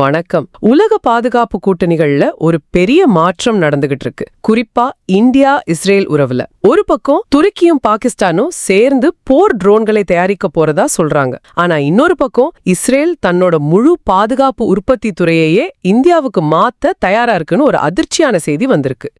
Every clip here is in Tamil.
வணக்கம். உலக பாதுகாப்பு கூட்டணிகள்ல ஒரு பெரிய மாற்றம் நடந்துகிட்டு இருக்கு. குறிப்பா இந்தியா இஸ்ரேல் உறவுல. ஒரு பக்கம் துருக்கியும் பாகிஸ்தானும் சேர்ந்து போர் ட்ரோன்களை தயாரிக்க போறதா சொல்றாங்க. ஆனா இன்னொரு பக்கம் இஸ்ரேல் தன்னோட முழு பாதுகாப்பு உற்பத்தி துறையையே இந்தியாவுக்கு மாத்த தயாரா இருக்குன்னு ஒரு அதிர்ச்சியான செய்தி வந்திருக்கு.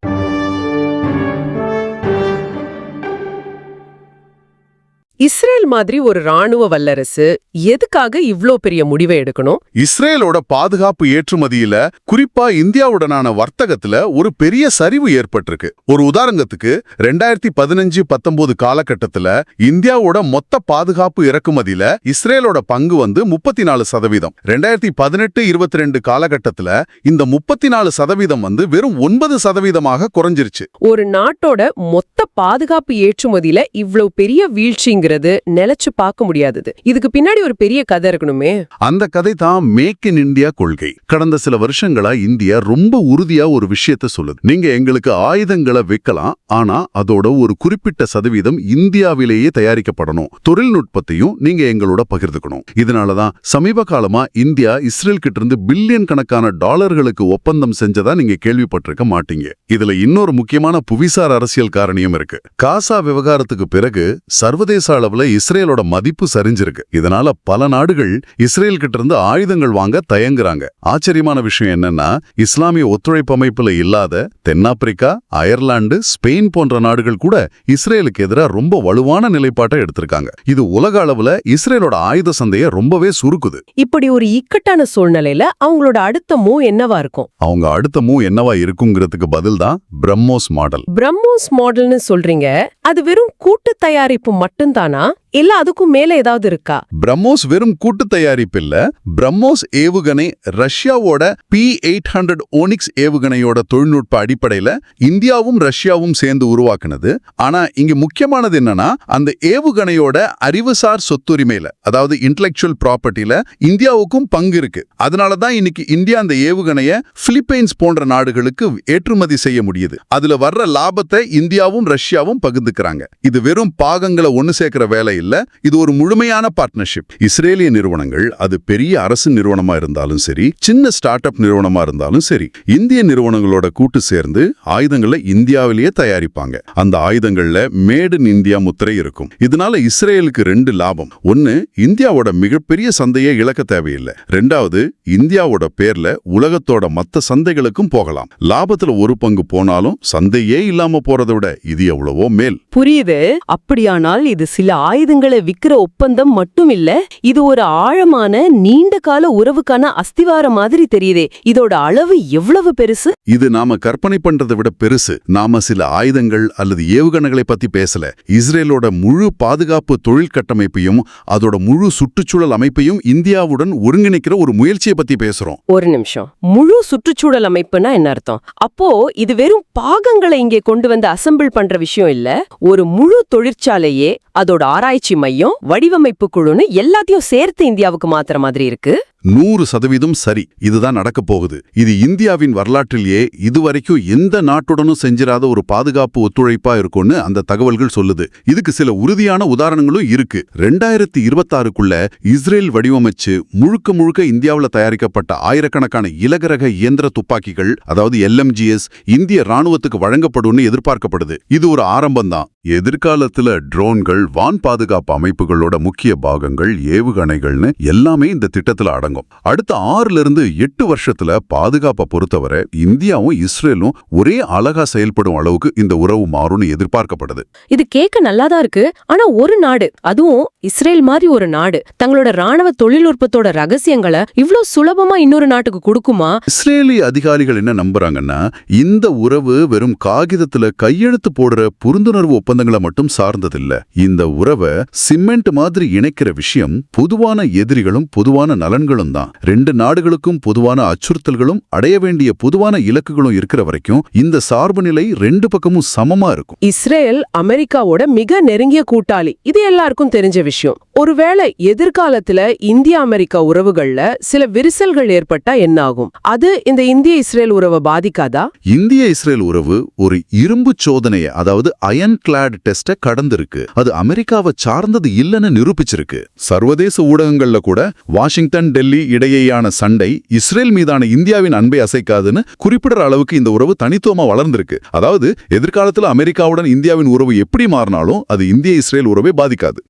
இஸ்ரேல் மாதிரி ஒரு ராணுவ வல்லரசு எதுக்காக இவ்ளோ பெரிய முடிவை எடுக்கணும்? இஸ்ரேலோட பாதுகாப்பு ஏற்றுமதியில குறிப்பா இந்தியாவுடனான வர்த்தகத்துல ஒரு பெரிய சரிவு ஏற்பட்டிருக்கு. ஒரு உதாரணத்துக்கு ரெண்டாயிரத்தி பதினஞ்சு பத்தொன்பது காலகட்டத்துல இந்தியாவோட மொத்த பாதுகாப்பு இறக்குமதியில இஸ்ரேலோட பங்கு வந்து முப்பத்தி நாலு சதவீதம். ரெண்டாயிரத்தி பதினெட்டு இருபத்தி ரெண்டு காலகட்டத்துல இந்த முப்பத்தி நாலு சதவீதம் வந்து வெறும் ஒன்பது சதவீதமாக குறைஞ்சிருச்சு. ஒரு நாட்டோட மொத்த பாதுகாப்பு ஏற்றுமதியில இவ்ளோ பெரிய வீழ்ச்சிங்கிறது நிலைச்சு பார்க்க முடியாதது. இதுக்கு பின்னாடி ஒரு பெரிய கதை இருக்கணுமே. அந்த கதை தான் மேக் இன் இந்தியா கொள்கை. கடந்த சில வருஷங்களா இந்தியா ரொம்ப உறுதியா ஒரு விஷயத்த சொல்லுது. நீங்க எங்களுக்கு ஆயுதங்களை விற்கலாம் ஆனா அதோட ஒரு குறிப்பிட்ட சதவீதம் இந்தியாவிலேயே தயாரிக்கப்படணும். தொழில்நுட்பத்தையும் நீங்க எங்களோட பகிர்ந்துக்கணும். இதனாலதான் சமீப காலமா இந்தியா இஸ்ரேல் கிட்ட இருந்து பில்லியன் கணக்கான டாலர்களுக்கு ஒப்பந்தம் செஞ்சதா நீங்க கேள்விப்பட்டிருக்க மாட்டீங்க. இதுல இன்னொரு முக்கியமான புவிசார் அரசியல் காரணியும் இருக்கு. காசா விவகாரத்துக்கு பிறகு சர்வதேச அளவுல இஸ்ரேலோட மதிப்பு சரிஞ்சிருக்கு. இதனால பல நாடுகள் இஸ்ரேல் கிட்ட இருந்து ஆயுதங்கள் வாங்க தயங்குறாங்க. ஆச்சரியமான விஷயம் என்னன்னா இஸ்லாமிய ஒத்துழைப்பு அமைப்புல இல்லாத தென்னாப்பிரிக்கா அயர்லாந்து ஸ்பெயின் போன்ற நாடுகள் கூட இஸ்ரேலுக்கு எதிராக ரொம்ப வலுவான நிலைப்பாட்டை எடுத்திருக்காங்க. இது உலக அளவுல இஸ்ரேலோட ஆயுத சந்தையை ரொம்பவே சுருக்குது. இப்படி ஒரு இக்கட்டான சூழ்நிலையில அவங்களோட அடுத்த மூவ் என்னவா இருக்கும்? அவங்க அடுத்த மூவ் என்னவா இருக்குங்கிறதுக்கு பதில் தான் பிரம்மோஸ் மாடல். பிரம்மோஸ் மாடல்னு சொல்றீங்க. அது வெறும் கூட்டு தயாரிப்பு மட்டும்தானா? ஆனா இல்ல அதுக்கும் மேல ஏதாவது இருக்கா? பிரம்மோஸ் வெறும் கூட்டு தயாரிப்பு இல்ல பிரம்மோஸ் ஏவுகணை ரஷ்யாவோட பி எயிட் ஹண்ட்ரட் ஓனிக்ஸ் ஏவுகணையோட தொழில்நுட்ப அடிப்படையில இந்தியாவும் ரஷ்யாவும் சேர்ந்து உருவாக்குனது. ஆனா இங்க முக்கியமானது என்னன்னா அந்த ஏவுகணையோட அறிவுசார் சொத்துரிமையில அதாவது இன்டலெக்சுவல் ப்ராப்பர்ட்டியில இந்தியாவுக்கும் பங்கு இருக்கு. அதனாலதான் இன்னைக்கு இந்தியா அந்த ஏவுகணைய பிலிப்பைன்ஸ் போன்ற நாடுகளுக்கு ஏற்றுமதி செய்ய முடியுது. அதுல வர்ற லாபத்தை இந்தியாவும் ரஷ்யாவும் பகிர்ந்துக்கிறாங்க. இது வெறும் பாகங்களை ஒன்னு சேர்க்கிற வேலை இல்ல இது ஒரு முழுமையான பார்ட்னர்ஷிப் இஸ்ரேலிய நிறுவனங்கள் அது பெரிய அரசு நிறுவனமா இருந்தாலும் சரி சின்ன ஸ்டார்ட் அப் நிறுவனமா இருந்தாலும் சரி இந்திய நிறுவனங்களோட கூட்டு சேர்ந்து ஆயுதங்களை இந்தியாவிலேயே தயாரிப்பாங்க. அந்த ஆயுதங்கள்ல மேட் இன் இந்தியா முத்திரை இருக்கும். இதனால இஸ்ரேலுக்கு ரெண்டு லாபம். ஒன்னு இந்தியாவோட மிகப்பெரிய சந்தையை இழக்க தேவையில்லை. ரெண்டாவது இந்தியாவோட பேர்ல உலகத்தோட மத்த சந்தைகளுக்கும் போகலாம். லாபத்துல ஒரு பங்கு போனாலும் சந்தையே இல்லாம போறதை விட இது எவ்வளவோ மேல். புரியுது? அப்படியானால் இது சில ஆயுத ஆயுதங்களை விக்கிற ஒப்பந்தம் மட்டும் இல்ல இது ஒரு ஆழமான நீண்ட கால உறவுக்கான அஸ்திவாரம் மாதிரி தெரியுதே. இதோட அளவு எவ்வளவு பெருசு? இது நாம கற்பனை பண்றதை விட பெருசு. நாம சில ஆயுதங்கள் அல்லது ஏவுகணைகளை பத்தி பேசல. இஸ்ரேலோட முழு பாதுகாப்பு தொழில் கட்டமைப்பையும் அதோட முழு சுற்றுச்சூழல் அமைப்பையும் இந்தியாவுடன் ஒருங்கிணைக்கிற ஒரு முயற்சியை பத்தி பேசுறோம். ஒரு நிமிஷம். முழு சுற்றுச்சூழல் அமைப்புனா என்ன அர்த்தம்? அப்போ இது வெறும் பாகங்களை இங்கே கொண்டு வந்து அசெம்பிள் பண்ற விஷயம் இல்ல. ஒரு முழு தொழிற்சாலையே அதோட ஆராய்ச்சி மையம் வடிவமைப்பு குழுன்னு எல்லாத்தையும் சேர்த்து இந்தியாவுக்கு மாத்துற மாதிரி இருக்கு. நூறு சதவீதம் சரி. இதுதான் நடக்க போகுது. இது இந்தியாவின் வரலாற்றிலேயே இதுவரைக்கும் எந்த நாட்டுடனும் செஞ்சிராத ஒரு பாதுகாப்பு ஒத்துழைப்பா இருக்கும்னு அந்த தகவல்கள் சொல்லுது. இதுக்கு சில உறுதியான உதாரணங்களும் இருக்கு. ரெண்டாயிரத்தி இருபத்தாறுக்குள்ள இஸ்ரேல் வடிவமைச்சு முழுக்க முழுக்க இந்தியாவுல தயாரிக்கப்பட்ட ஆயிரக்கணக்கான இலகுரக இயந்திர துப்பாக்கிகள் அதாவது எல்எம்ஜிஎஸ் இந்திய ராணுவத்துக்கு வழங்கப்படும்னு எதிர்பார்க்கப்படுது. இது ஒரு ஆரம்பம்தான். எதிர்காலத்துல ட்ரோன்கள் வான் பாதுகாப்பு அமைப்புகளோட முக்கிய பாகங்கள் ஏவுகணைகள்னு எல்லாமே இந்த திட்டத்துல அடங்கும். அடுத்த ஆறுல இருந்து எட்டு வருஷத்துல பாதுகாப்பை பொறுத்தவரை இந்தியாவும் இஸ்ரேலும் ஒரே அழகா செயல்படும் அளவுக்கு இந்த உறவு மாறும்னு எதிர்பார்க்கப்படுது. இது கேட்க நல்லாதான் இருக்கு. ஆனா ஒரு நாடு அதுவும் இஸ்ரேல் மாதிரி ஒரு நாடு தங்களோட ராணுவ தொழில்நுட்பத்தோட ரகசியங்களை இவ்ளோ சுலபமா இன்னொரு நாட்டுக்கு கொடுக்குமா? இஸ்ரேலிய அதிகாரிகள் என்ன நம்புறாங்கன்னா இந்த உறவு வெறும் காகிதத்துல கையெழுத்து போடுற புரிந்துணர்வு ஒப்பந்தங்களை மட்டும் சார்ந்ததில்ல. இந்த உறவை சிமெண்ட் மாதிரி இணைக்கிற விஷயம் பொதுவான எதிரிகளும் பொதுவான நலன்களும் தான் ரெண்டு நாடுகளுக்கும் பொதுவான அச்சுறுத்தல்களும் அடைய வேண்டிய பொதுவான இலக்குகளும் இருக்கிற வரைக்கும் இந்த சார்பு நிலை ரெண்டு பக்கமும் சமமா இருக்கும். இஸ்ரேல் அமெரிக்காவோட மிக நெருங்கிய கூட்டாளி. இது எல்லாருக்கும் தெரிஞ்ச விஷயம். ஒருவேளை எதிர்காலத்துல இந்திய அமெரிக்கா உறவுகள்ல சில விரிசல்கள் ஏற்பட்டா என்ன ஆகும்? அது இந்த இந்திய இஸ்ரேல் உறவை பாதிக்காதா? இந்திய இஸ்ரேல் உறவு ஒரு இரும்பு சோதனையை அதாவது அயன் கிளாட் டெஸ்ட கடந்திருக்கு. அது அமெரிக்காவை சார்ந்தது இல்லைன்னு நிரூபிச்சிருக்கு. சர்வதேச ஊடகங்கள்ல கூட வாஷிங்டன் டெல்லி டெல்லி இடையேயான சண்டை இஸ்ரேல் மீதான இந்தியாவின் அன்பை அசைக்காதுன்னு குறிப்பிடுற அளவுக்கு இந்த உறவு தனித்துவமா வளர்ந்திருக்கு. அதாவது எதிர்காலத்துல அமெரிக்காவுடன் இந்தியாவின் உறவு எப்படி மாறினாலும் அது இந்திய இஸ்ரேல் உறவை பாதிக்காது.